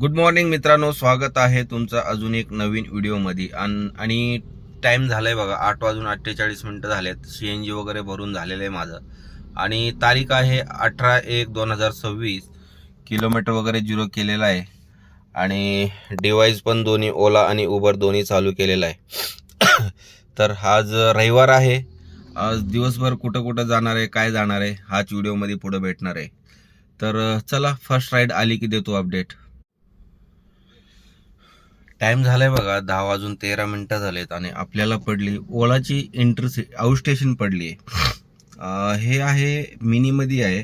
Good morning मित्रांनो स्वागत आहे तुमचं अजून एक नवीन व्हिडिओमध्ये. आणि आणि झाला झालाय बघा आठ वाजून अठ्ठेचाळीस मिनटं झालेत. सी एन जी वगैरे भरून झालेलं आहे माझं. आणि तारीख आहे अठरा एक दोन हजार सव्वीस. किलोमीटर वगैरे झिरो केलेला आहे. आणि डिवाईस पण दोन्ही ओला आणि उबर दोन्ही चालू केलेला आहे. तर आज रविवार आहे. आज दिवसभर कुठं कुठं जाणार आहे काय जाणार आहे हाच व्हिडिओमध्ये पुढं भेटणार आहे. तर चला फर्स्ट राईड आली की देतो अपडेट टाइम झालाय बघा दहा वाजून तेरा मिनिटं झालेत आणि आपल्याला पडली ओलाची इंटरसी आउट स्टेशन पडली. आहे हे आहे मिनीमध्ये आहे.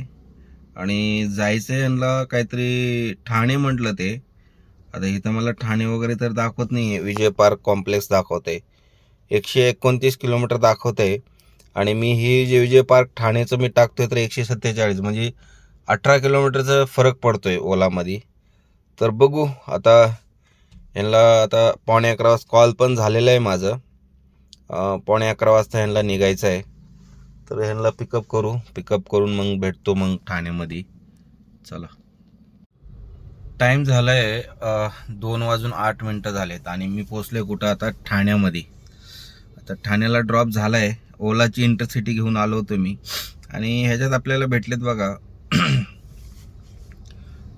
आणि जायचं आहे यांना काहीतरी ठाणे म्हटलं ते. आता इथं मला ठाणे वगैरे तर दाखवत नाही आहे विजय पार्क कॉम्प्लेक्स दाखवते. एकशे एकोणतीस किलोमीटर दाखवते. आणि मी हे जे विजय पार्क ठाण्याचं मी टाकतोय तर एकशे सत्तेचाळीस. म्हणजे अठरा किलोमीटरचा फरक पडतोय ओलामध्ये. तर बघू आता यांना आता पावणे अकरा वाजता कॉल पण झालेला आहे माझं. पावणे अकरा वाजता यांना निघायचं आहे. तर ह्यांना पिकअप करू. पिकअप करून मग भेटतो मग ठाण्यामध्ये. चला. टाईम झाला आहे दोन वाजून आठ मिनटं झालेत आणि मी पोचले कुठं आता ठाण्यामध्ये. आता ठाण्याला ड्रॉप झाला आहे ओलाची इंटरसिटी घेऊन आलो होतो मी. आणि ह्याच्यात आपल्याला भेटलेत बघा.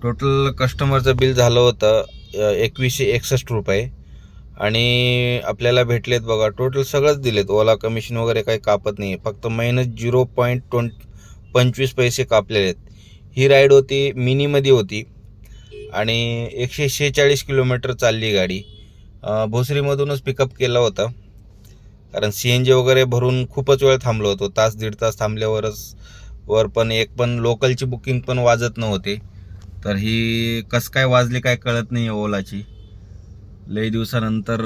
टोटल कस्टमरचं बिल झालं होतं एकवीसशे एकसष्ट रुपये. आणि आपल्याला भेटलेत बघा टोटल सगळंच दिलेत. ओला कमिशन वगैरे काही कापत नाही फक्त मायनस झिरो पॉईंट ट्वें पंचवीस पैसे कापलेले आहेत. ही राईड होती मिनीमध्ये होती. आणि एकशे शेहेचाळीस किलोमीटर चालली गाडी. भोसरीमधूनच पिकअप केला होता. कारण सी एन जी वगैरे भरून खूपच वेळ थांबलो होतो. तास दीड तास थांबल्यावरच वर पण एक पण लोकलची बुकिंग पण वाजत नव्हती. तर ही कस काय वाजली काय कळत नाही ओलाची. लई दिवसानंतर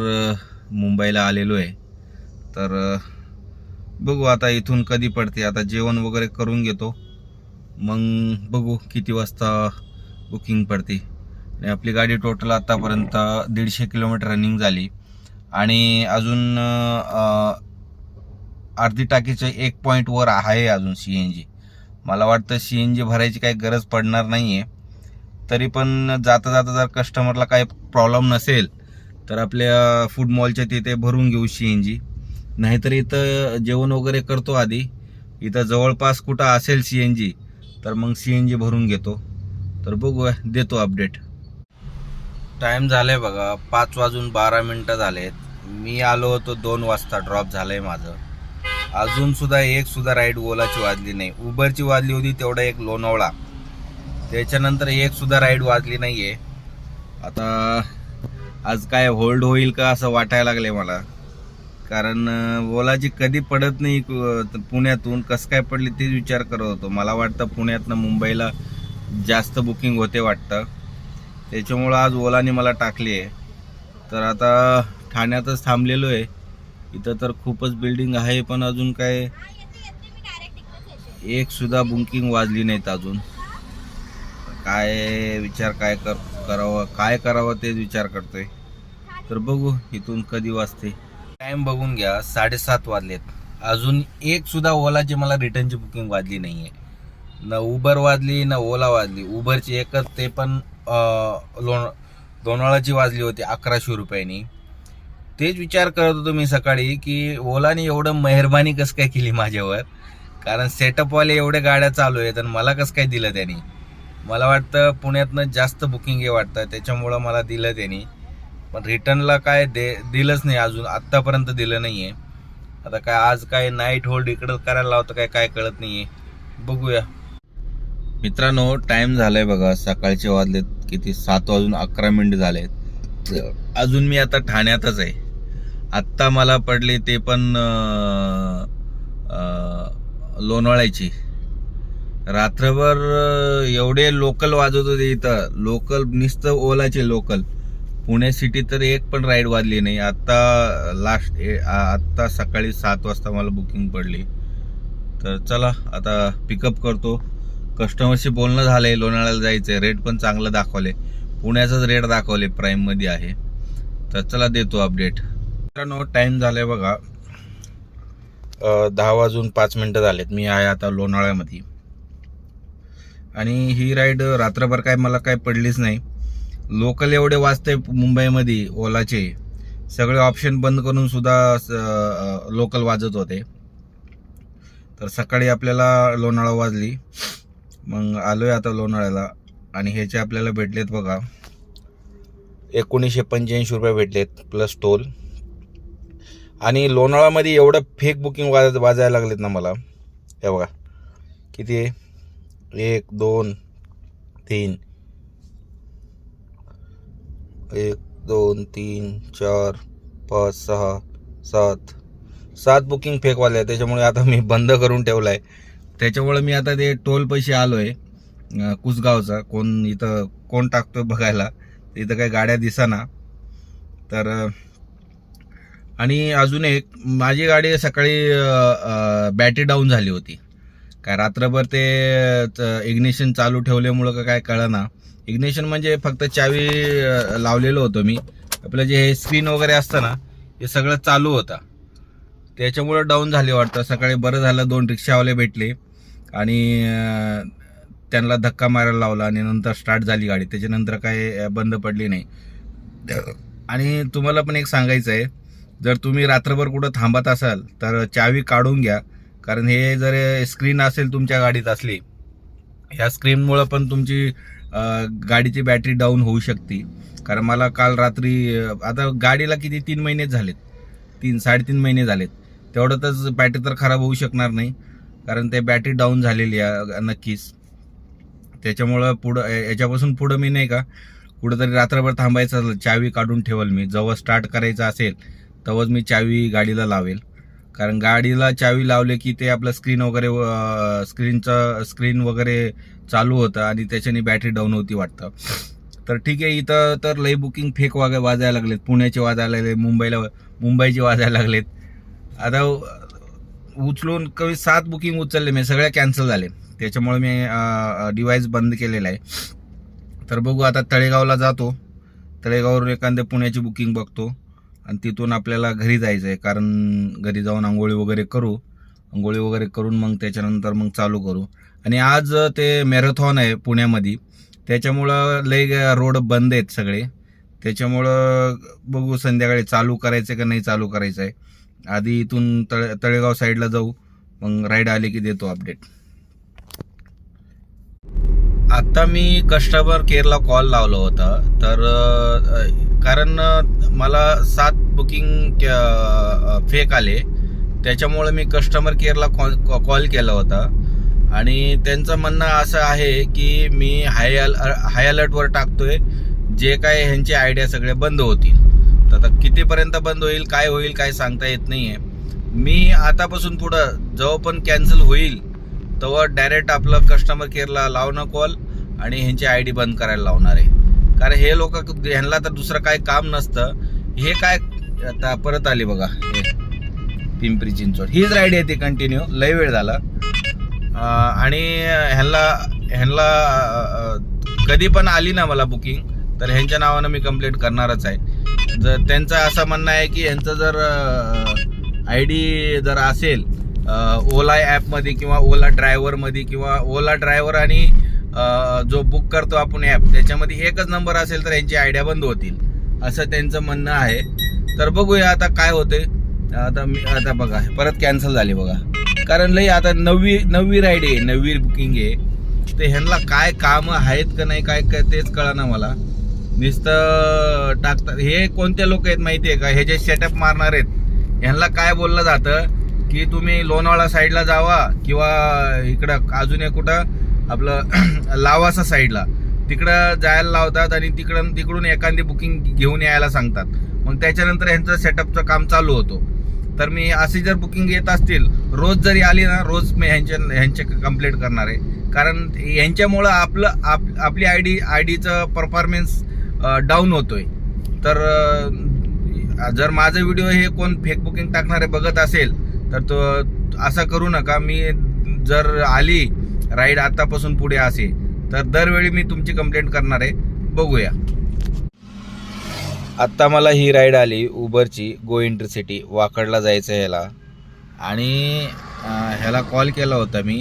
मुंबईला आलेलो आहे. तर बघू आता इथून कधी पडते. आता जेवण वगैरे करून घेतो. मग बघू किती वाजता बुकिंग पडते. आणि आपली गाडी टोटल आतापर्यंत दीडशे किलोमीटर रनिंग झाली. आणि अजून अर्धी टाकीचं एक पॉईंट वर आहे अजून सी एन जी. मला वाटतं सी एन जी भरायची काही गरज पडणार नाही आहे तरी पण जाता जाता जर कस्टमरला काही प्रॉब्लेम नसेल तर आपल्या फूड मॉलच्या तिथे भरून घेऊ सी एन जी नाहीतर इथं जेवण वगैरे करतो आधी. इथं जवळपास कुठं असेल सी एन जी तर मग सी एन जी भरून घेतो. तर बघूया देतो अपडेट टाइम आहे बघा पाच वाजून बारा मिनटं झालेत. मी आलो होतो दोन वाजता ड्रॉप झालंय माझं. अजून सुद्धा एक सुद्धा राईड ओलाची वाजली नाही. उबरची वाजली होती तेवढा एक लोणावळा. त्याच्यानंतर एक सुद्धा राईड वाजली नाहीये. आता आज काय होल्ड होईल का असं वाटायला लागले मला. कारण ओलाची कधी पडत नाही पुण्यातून कसं काय पडली तेच विचार करत होतो. मला वाटतं पुण्यातनं मुंबईला जास्त बुकिंग होते वाटतं. त्याच्यामुळं आज ओलाने मला टाकली आहे तर आता ठाण्यातच थांबलेलो आहे इथं तर खूपच बिल्डिंग आहे पण अजून काय एक सुद्धा बुकिंग वाजली नाहीत अजून. काय विचार काय कर करावं काय करावं तेच विचार करतोय. तर बघू इथून कधी वाजते. टाइम बघून घ्या साडेसात वाजलेत. अजून एक सुद्धा ओलाची मला रिटर्नची बुकिंग वाजली नाही आहे ना उबर वाजली ना ओला वाजली. उबरची एकच ते पण लोण लोणावळाची वाजली होती अकराशे रुपयांनी. तेच विचार करत होतो मी सकाळी की ओलाने एवढं मेहरबानी कसं काय केली माझ्यावर? कारण सेटअपवाले एवढ्या गाड्या चालू आहेत आणि मला कसं काय दिलं त्यांनी? मला वाटतं पुण्यातनं जास्त बुकिंग आहे वाटतं. त्याच्यामुळं मला दिलं त्यांनी. पण रिटर्नला काय दे दिलंच नाही अजून. आत्तापर्यंत दिलं नाही आहे आता काय आज काय नाईट होल्ड इकडं करायला लावतं काय काय कळत नाही आहे बघूया. मित्रांनो टाइम झालाय बघा. सकाळचे वाजलेत किती? सात वाजून अकरा मिनिट झालेत. अजून मी आता ठाण्यातच आहे. आत्ता मला पडले ते पण अं, लोणावळ्याची. रात्रभर एवढे लोकल वाजवत होते इथं. लोकल नुसतं ओलाचे लोकल पुणे सिटी तर एक पण राईड वाजली नाही. आत्ता लास्ट आत्ता सकाळी सात वाजता मला बुकिंग पडली. तर चला आता पिकअप करतो. कस्टमरशी बोलणं झालंय जायचं जायचंय. रेट पण चांगलं दाखवले. पुण्याचाच रेट दाखवले प्राईममध्ये आहे. तर चला देतो अपडेट मित्रांनो झाला झालाय बघा. दहा वाजून पाच मिनटं झालेत. मी आहे आता लोणाळ्यामध्ये. आणि ही राईड रात्रभर काय मला काय पडलीच नाही. लोकल एवढे वाजते मुंबईमध्ये ओलाचे. सगळे ऑप्शन बंद करून सुद्धा लोकल वाजत होते. तर सकाळी आपल्याला लोणाळा वाजली. मग आलोय आता लोणाळ्याला आणि ह्याचे आपल्याला भेटलेत बघा. एकोणीसशे पंच्याऐंशी रुपये भेटलेत प्लस टोल आणि लोणाळामध्ये एवढं फेक बुकिंग वाज वाजायला लागलेत ना मला. हे बघा. किती आहे? एक दोन तीन. एक दोन तीन चार पाच सहा सात. सात बुकिंग फेकवाले आहे त्याच्यामुळे आता मी बंद करून ठेवलं आहे त्याच्यामुळे मी आता ते टोल पैसे आलो आहे कुसगावचा. कोण इथं कोण टाकतो बघायला. इथं काही गाड्या दिसाना. तर आणि अजून एक माझी गाडी सकाळी बॅटरी डाऊन झाली होती. काय रात्रभर ते इग्निशन चालू ठेवल्यामुळं का काय कळना. इग्निशन म्हणजे फक्त चावी लावलेलं होतं मी. आपलं जे हे स्क्रीन वगैरे असतं ना हे सगळं चालू होता. त्याच्यामुळं डाऊन झाले वाटतं. सकाळी बरं झालं दोन रिक्षावाले भेटले. आणि त्यांना धक्का मारायला लावला आणि नंतर स्टार्ट झाली गाडी. त्याच्यानंतर काय बंद पडली नाही. आणि तुम्हाला पण एक सांगायचं आहे जर तुम्ही रात्रभर कुठं थांबत असाल तर चावी काढून घ्या. कारण हे जर स्क्रीन असेल तुमच्या गाडीत असली ह्या स्क्रीनमुळं पण तुमची गाडीची बॅटरी डाऊन होऊ शकते. कारण मला काल रात्री आता गाडीला किती तीन महिनेच झालेत. तीन साडेतीन महिने झालेत. तेवढ्यातच बॅटरी तर खराब होऊ शकणार नाही. कारण ते बॅटरी डाऊन झालेली आहे नक्कीच. त्याच्यामुळं पुढं याच्यापासून पुढं मी नाही का कुठंतरी रात्रभर थांबायचं असलं, चावी काढून ठेवल मी. जेव्हा स्टार्ट करायचं असेल तेव्हाच मी चावी गाडीला लावेल. कारण गाडीला चावी लावले की ते आपलं स्क्रीन वगैरे स्क्रीनचं स्क्रीन वगैरे चालू होतं आणि त्याच्याने बॅटरी डाऊन होती वाटतं. तर ठीक आहे इथं तर लई बुकिंग फेक वाग वाजायला लागलेत. पुण्याचे वाजायला लागले मुंबईला मुंबईचे वाजायला लागलेत. आता उचलून कमी सात बुकिंग उचलले मी सगळ्या कॅन्सल झाले. त्याच्यामुळे मी डिवाईस बंद केलेला आहे. तर बघू आता तळेगावला जातो. तळेगाववरून एखाद्या पुण्याची बुकिंग बघतो. आणि तिथून आपल्याला घरी जायचं आहे कारण घरी जाऊन आंघोळी वगैरे करू. आंघोळी वगैरे करून मग त्याच्यानंतर मग चालू करू. आणि आज ते मॅरेथॉन आहे पुण्यामध्ये. त्याच्यामुळं लय रोड बंद आहेत सगळे. त्याच्यामुळं बघू संध्याकाळी चालू करायचं का नाही चालू करायचं आहे आधी इथून तळ तळेगाव साईडला जाऊ. मग राईड आले की देतो अपडेट. आत्ता मी कस्टमर केअरला कॉल लावला होता. तर कारण मला सात बुकिंग फेक आले. त्याच्यामुळे मी कस्टमर केअरला कॉल कॉल केला होता. आणि त्यांचं म्हणणं असं आहे की मी हाय अल हाय अलर्टवर टाकतोय. जे काय ह्यांचे आयडिया सगळे बंद होतील. तर आता कितीपर्यंत बंद होईल काय होईल काय सांगता येत नाही आहे मी आतापासून पुढं जेव्हा पण कॅन्सल होईल तेव्हा डायरेक्ट आपलं कस्टमर केअरला लावणं कॉल आणि ह्यांची आय डी बंद करायला लावणार आहे. कारण हे लोक ह्यांना तर दुसरं काय काम नसतं. हे काय आता परत आली बघा. हे पिंपरी चिंचवड. हीच राईड आहे ती कंटिन्यू लय वेळ झाला. आणि ह्यांना ह्यांना कधी पण आली ना मला बुकिंग तर ह्यांच्या नावानं मी कंप्लेंट करणारच आहे. जर त्यांचं असं म्हणणं आहे की ह्यांचं जर आय डी जर असेल ओला ॲपमध्ये किंवा ओला ड्रायव्हरमध्ये किंवा ओला ड्रायव्हर आणि जो बुक करतो आपण ॲप त्याच्यामध्ये एकच नंबर असेल तर यांची आयडिया बंद होतील. असं त्यांचं म्हणणं आहे. तर बघूया आता काय होते आता मी आता बघा परत कॅन्सल झाली बघा. कारण लई आता नववी नववी राईड आहे नववी बुकिंग आहे. ते ह्यांना काय कामं आहेत का नाही काय काय तेच कळा ना मला. नुसतं टाकतात. हे कोणते लोक आहेत माहिती आहे का? हे जे सेटअप मारणार आहेत ह्यांना काय बोललं जातं? की तुम्ही लोणावळा साईडला जावा किंवा इकडं अजून एक कुठं आपलं लावासा साईडला तिकडं जायला लावतात आणि तिकडं तिकडून एखादी बुकिंग घेऊन यायला सांगतात. मग त्याच्यानंतर ह्यांचं सेटअपचं काम चालू होतो. तर मी अशी जर बुकिंग येत असतील रोज जरी आली ना रोज मी ह्यांच्या ह्यांचे कंप्लेंट करणार आहे. कारण यांच्यामुळं आपलं आप आपली आय डी आय डीचं परफॉर्मन्स डाऊन होतोय. तर जर माझं व्हिडिओ हे कोण फेक बुकिंग टाकणारे बघत असेल तर तो असं करू नका. मी जर आली राईड आतापासून पुढे असे तर दरवेळी मी तुमची कंप्लेंट करणार आहे. बघूया. आत्ता मला ही राईड आली उबरची गो इंटरसिटी वाकडला जायचं ह्याला. आणि ह्याला कॉल केला होता मी.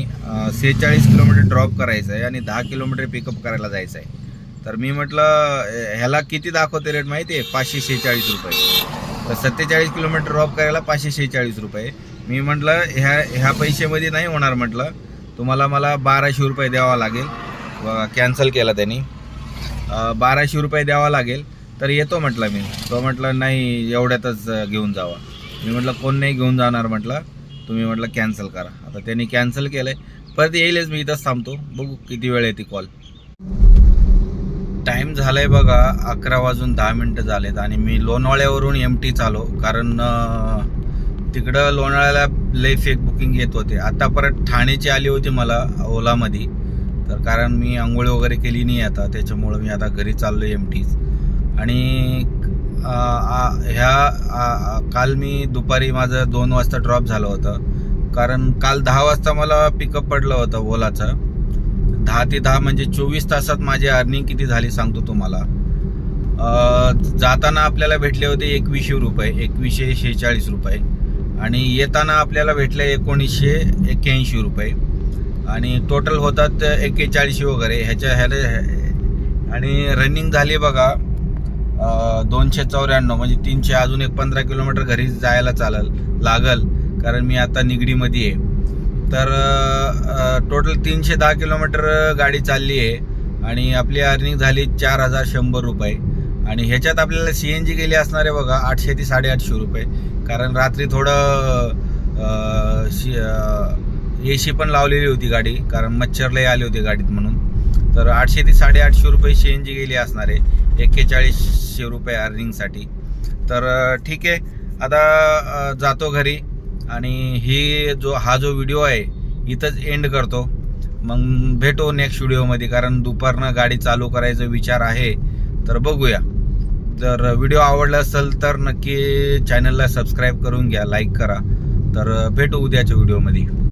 सेहेचाळीस किलोमीटर ड्रॉप करायचं आहे आणि दहा किलोमीटर पिकअप करायला जायचं आहे. तर मी म्हटलं ह्याला किती दाखवते रेट माहिती आहे? पाचशे शेहेचाळीस रुपये. तर सत्तेचाळीस किलोमीटर ड्रॉप करायला पाचशे शेहेचाळीस रुपये. मी म्हटलं ह्या ह्या पैशामध्ये नाही होणार म्हटलं. तुम्हाला मला बाराशे रुपये द्यावा लागेल. कॅन्सल केला त्यांनी. बाराशे रुपये द्यावा लागेल. तर येतो म्हटलं मी. तो म्हटलं नाही एवढ्यातच घेऊन जावा. मी म्हटलं कोण नाही घेऊन जाणार? म्हटलं तुम्ही म्हटलं कॅन्सल करा. आता त्यांनी कॅन्सल केलंय. परत येईलच मी इथंच थांबतो. बघू किती वेळ येते कॉल टाइम झालाय बघा अकरा वाजून दहा मिनटं झालेत आणि मी लोणावळ्यावरून एम टी चालो. कारण तिकडं लोणाळ्याला लय फेक बुकिंग येत होते. आता परत ठाणेची आली होती मला ओलामध्ये. तर कारण मी आंघोळ वगैरे केली नाही आता त्याच्यामुळं मी आता घरी चाललो एम टीच आणि ह्या आ- काल मी दुपारी माझं दोन वाजता ड्रॉप झालं होतं. कारण काल दहा वाजता मला पिकअप पडलं होतं ओलाचं. दहा ते दहा म्हणजे चोवीस तासात माझी अर्निंग किती झाली सांगतो तुम्हाला. जाताना आपल्याला भेटले होते एकवीसशे रुपये एकवीसशे शेहेचाळीस रुपये. आणि येताना आपल्याला भेटले एकोणीसशे एक्क्याऐंशी रुपये. आणि टोटल होतात एक्केचाळीसशे वगैरे ह्याच्या ह्याला आणि रनिंग झाली बघा दोनशे चौऱ्याण्णव म्हणजे तीनशे अजून एक पंधरा किलोमीटर घरी जायला चालल लागल कारण मी आता निगडीमध्ये आहे. तर टोटल तीनशे दहा किलोमीटर गाडी चालली आहे आणि आपली अर्निंग झाली चार हजार शंभर रुपये. आणि ह्याच्यात आपल्याला सी एन जी गेली असणार आहे बघा आठशे ते साडेआठशे रुपये. कारण रात्री थोडं ए सी पण लावलेली होती गाडी कारण मच्छरलाही आली आले होते गाडीत म्हणून. तर आठशे ते साडेआठशे रुपये सी एन जी गेली असणार आहे एक्केचाळीसशे रुपये अर्निंगसाठी तर ठीक आहे. आता जातो घरी आणि ही जो हा जो व्हिडिओ आहे इथंच एंड करतो. मग भेटो नेक्स्ट व्हिडिओमध्ये कारण दुपारनं गाडी चालू करायचा विचार आहे. तर बघूया. जर व्हिडिओ आवडला असेल तर नक्की चॅनलला सबस्क्राईब करून घ्या लाईक करा. तर भेटू उद्याच्या व्हिडिओमध्ये